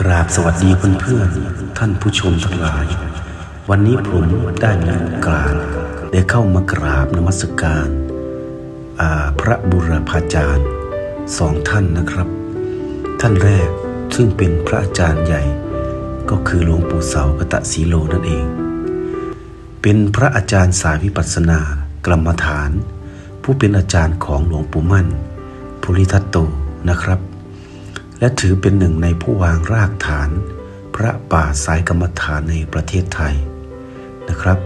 กราบสวัสดีเพื่อนๆท่านผู้ชมทั้งหลาย วันนี้ผมได้มีโอกาสได้เข้ามากราบนมัสการพระบุรพาจารย์สองท่านนะครับ ท่านแรกซึ่งเป็นพระอาจารย์ใหญ่ ก็คือหลวงปู่เสากตะสีโลนั่นเอง เป็นพระอาจารย์สายวิปัสสนากรรมฐาน ผู้เป็นอาจารย์ของหลวงปู่มั่น ภูริทัตโตนะครับ และถือเป็นหนึ่งในผู้วางรากฐาน พระป่าสายกรรมฐานในประเทศไทยนะครับ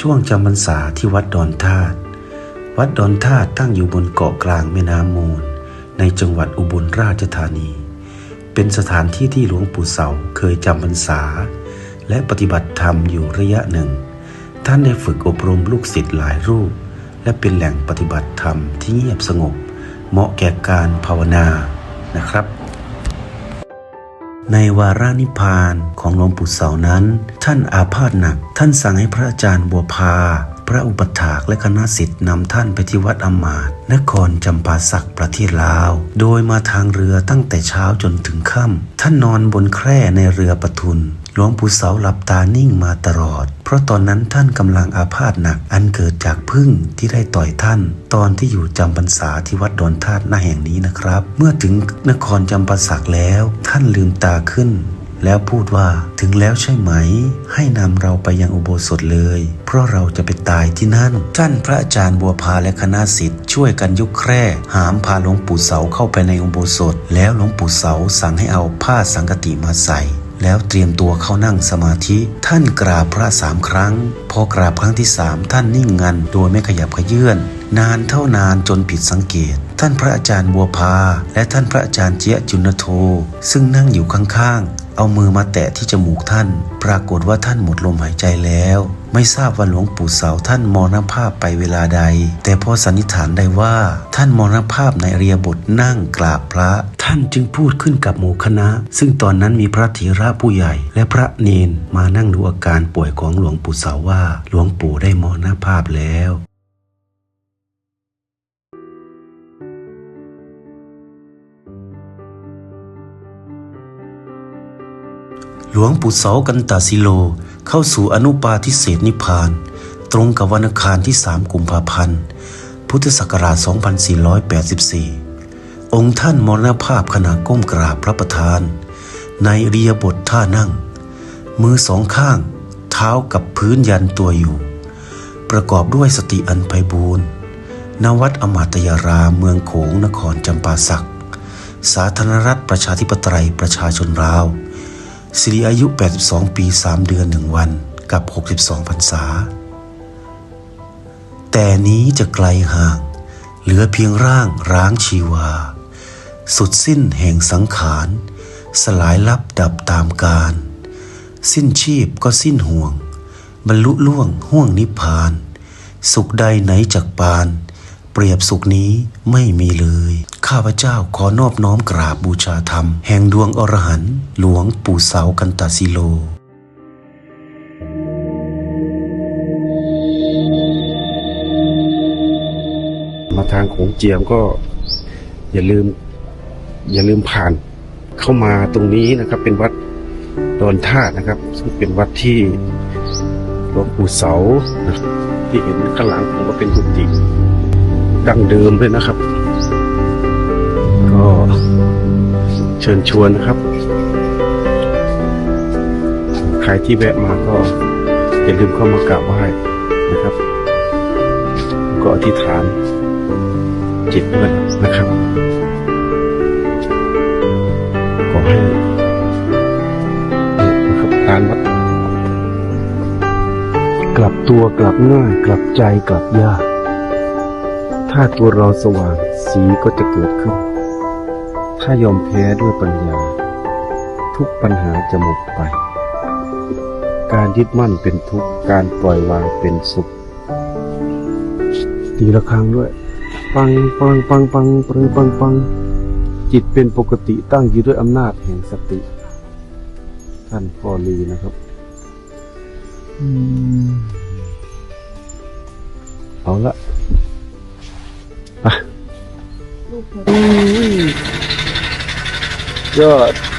ช่วงจำพรรษาที่วัดดอนธาตุวัดดอนธาตุตั้งอยู่บนเกาะกลางแม่น้ำมูล ในจังหวัดอุบลราชธานี เป็นสถานที่ที่หลวงปู่เสาเคยจำพรรษา และปฏิบัติธรรมอยู่ระยะหนึ่ง ท่านได้ฝึกอบรมลูกศิษย์หลายรูป และเป็นแหล่งปฏิบัติธรรมที่เงียบสงบ เหมาะแก่การภาวนา นะครับ ในวารานิพานของหลวงปู่เสานั้น ท่านอาพาธหนัก ท่านสั่งให้พระอาจารย์บัวพา พระอุปถากและคณะสิทธิ์นำท่านไปที่วัดอมาตนครจำปาสักประเทศลาว โดยมาทางเรือตั้งแต่เช้าจนถึงค่ำท่านนอนบนแคร่ในเรือประทุน หลวงปู่เสาหลับตานิ่งมาตลอด เพราะตอนนั้นท่านกำลังอาพาธหนัก อันเกิดจากพึ่งที่ได้ต่อยท่าน ตอนที่อยู่จำพรรษาที่วัดดอนธาตุหน้าแห่งนี้นะครับ เมื่อถึงนครจำปาสักแล้ว ท่านลืมตาขึ้นแล้วพูดว่าถึงแล้วใช่ไหม ให้นำเราไปยังอุโบสถเลย เพราะเราจะไปตายที่นั่น ท่านพระอาจารย์บัวพาและคณะสิทธิ์ช่วยกันยกแคร่หามพาหลวงปู่เสาเข้าไปในอุโบสถ แล้วหลวงปู่เสาสั่งให้เอาผ้าสังกติมาใส่ แล้วเตรียมตัวเข้านั่งสมาธิ ท่านกราบพระสามครั้ง พอกราบครั้งที่สามท่านนิ่งงันโดยไม่ขยับขยื่นนานเท่านานจนผิดสังเกต ท่านพระอาจารย์บัวพา และท่านพระอาจารย์เจียจุนโท ซึ่งนั่งอยู่ข้างๆ เอามือมาแตะที่จมูกท่าน ปรากฏว่าท่านหมดลมหายใจแล้ว ไม่ทราบว่าหลวงปู่เสาท่านมรณภาพไปเวลาใด แต่พอสันนิษฐานได้ว่าท่านมรณภาพในอริยบทนั่งกราบพระ ท่านจึงพูดขึ้นกับหมู่คณะ ซึ่งตอนนั้นมีพระเถระผู้ใหญ่ และพระเนนมานั่งดูอาการป่วยของหลวงปู่เสาว่า หลวงปู่ได้มรณภาพแล้ว หลวงปู่เสากันตาสิโล เข้าสู่อนุปาทิเศษนิพาน ตรงกับวันอังคารที่ 3 กุมภาพันธ์ พุทธศักราช 2484 องค์ท่านมรณภาพขณะก้มกราบพระประธาน ในเรียบทท่านั่ง มือสองข้าง เท้ากับพื้นยันตัวอยู่ ประกอบด้วยสติอันไพบูรณ์ณวัดอมาตยารามเมืองโขงนครจำปาสัก สาธารณรัฐประชาธิปไตยประชาชนลาว สิริอายุ 82 ปี 3 เดือน 1 วันกับ 62พรรษา แต่นี้จะไกลห่าง เหลือเพียงร่างร้างชีวา สุดสิ้นแห่งสังขาร สลายลับดับตามกาลสิ้นชีพก็สิ้นห่วง บรรลุล่วงห่วงนิพพาน สุขใดไหนจากปาน เปรียบสุขนี้ไม่มีเลย ข้าพเจ้าขอนอบน้อมกราบบูชาธรรม แห่งดวงอรหันต์หลวงปู่เสากันตาสิโลมาทางโขงเจียมก็อย่าลืม อย่าลืมผ่านเข้ามาตรงนี้นะครับ เป็นวัดดอนธานะครับ ซึ่งเป็นวัดที่หลวงปู่เสานะที่เห็นข้างหลังผมก็เป็นกุฏิ ดั้งเดิมด้วยนะครับ ก็เชิญชวนนะครับ ใครที่แวะมาก็อย่าลืมเข้ามากราบไหว้นะครับ ก็อธิษฐานจิตด้วยนะครับ ขอให้นะครับการวัดกลับตัวกลับง่ายกลับใจกลับยาก ถ้าตัวเราสว่างสีก็จะเกิดขึ้น ถ้ายอมแพ้ด้วยปัญญา ทุกปัญหาจะหมดไป การยึดมั่นเป็นทุกข์ การปล่อยวางเป็นสุข ตีละครั้งด้วย ปังปังปังปังปังปังปังจิตเป็นปกติตั้งอยู่ด้วยอำนาจแห่งสติ ท่านฟอลีนะครับอืมเอาละ god.